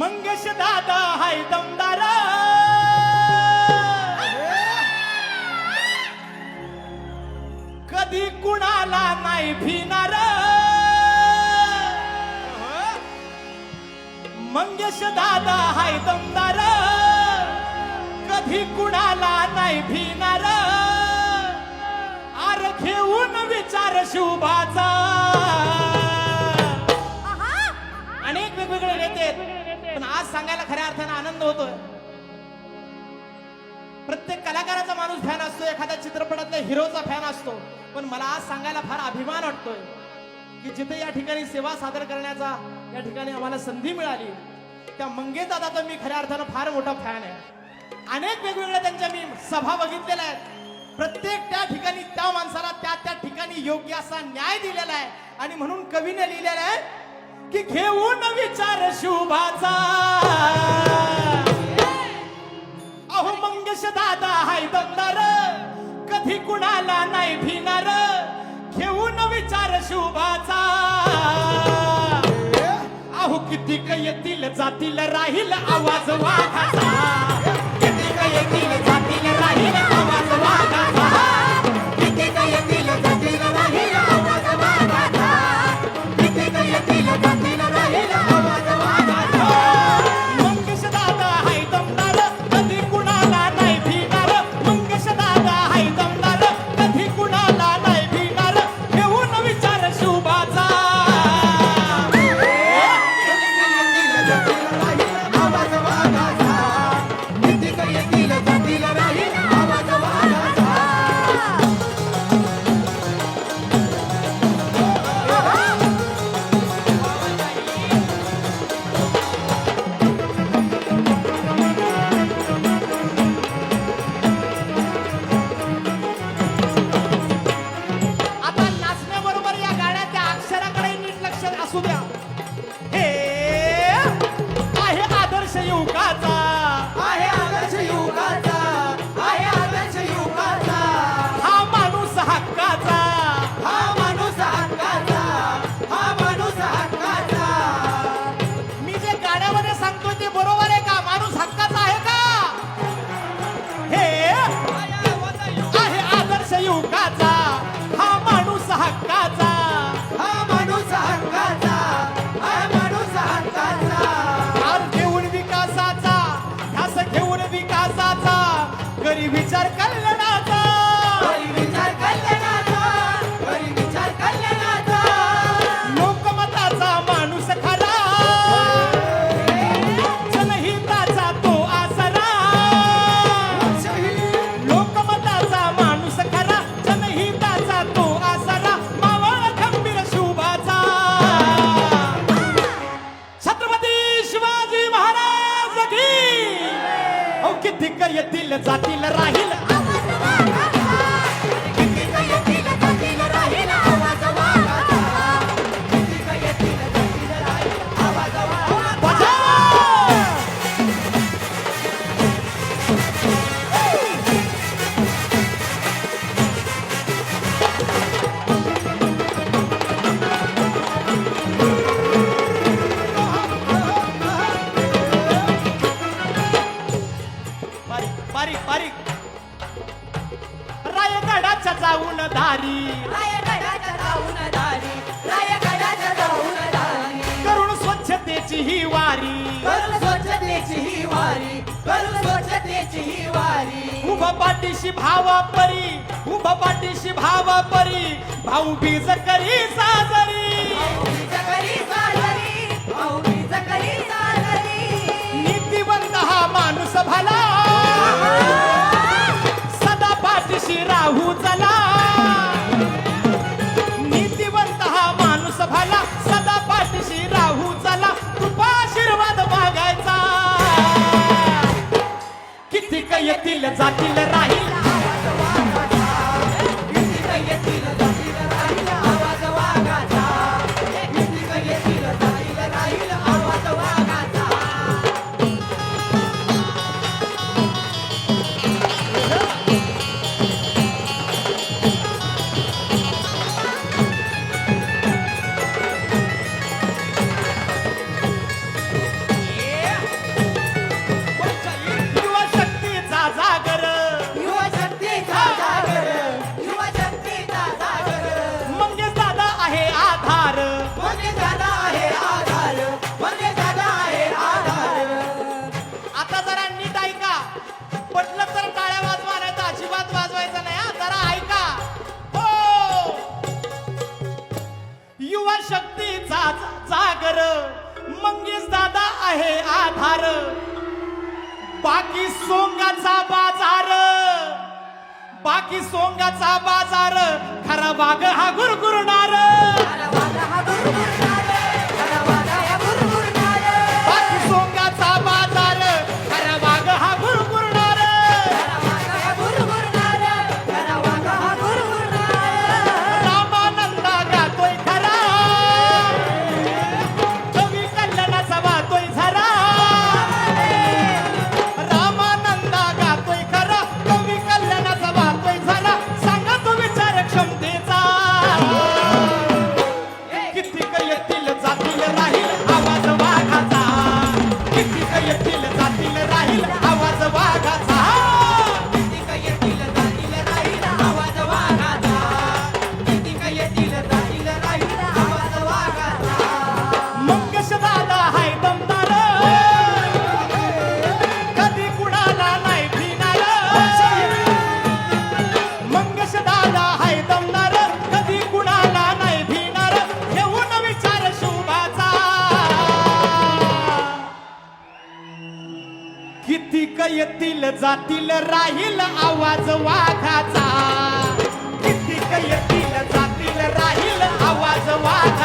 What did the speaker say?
मंगेश दादा हाय दमदार. कधी कुणाला नाही भिनार मंगेश दादा हाय दमदार. कधी कुणाला नाही भिनार आर घेऊन विचार शुभाचा. आनंद होतोय. प्रत्येक कलाकाराचा माणूस फॅन असतो एखाद्या चित्रपटातल्या हिरोचा फॅन असतो. पण मला आज सांगायला फार अभिमान वाटतोय की जिथे या ठिकाणी सेवा सादर करण्याचा या ठिकाणी आम्हाला संधी मिळाली त्या मंगेश दादाचा मी खऱ्या अर्थानं फार मोठा फॅन आहे. अनेक वेगवेगळ्या त्यांच्या मी सभा बघितलेल्या आहेत. प्रत्येक त्या ठिकाणी त्या माणसाला त्या त्या ठिकाणी योग्य असा न्याय दिलेला आहे. आणि म्हणून कवीने लिहिलेला आहे की घेऊन विचार शुभाचा. अहो मंगेश दादा हाय दमदार. कधी कुणाला नाही भिनार घेऊन विचार शुभाचा. अहो किती येतील जातील राहील आवाज वाघाचा. किती काय येतील जातील राहील विचार कर. किती येतील जातील राहील. स्वच्छतेची ही वारी. करून स्वच्छतेची ही वारी. करून स्वच्छतेची ही वारी. उभ पाठीशी भावा परी. उभ पाठीशी भावा परी. भाऊ बीज करी साजरी. सोंगाचा बाजार. बाकी सोंगाचा बाजार. खरा वाघ हा गुरगुरणार. कितीक येतील जातील राहील आवाज वाघाचा. किती येतील जातील राहील आवाज वाघ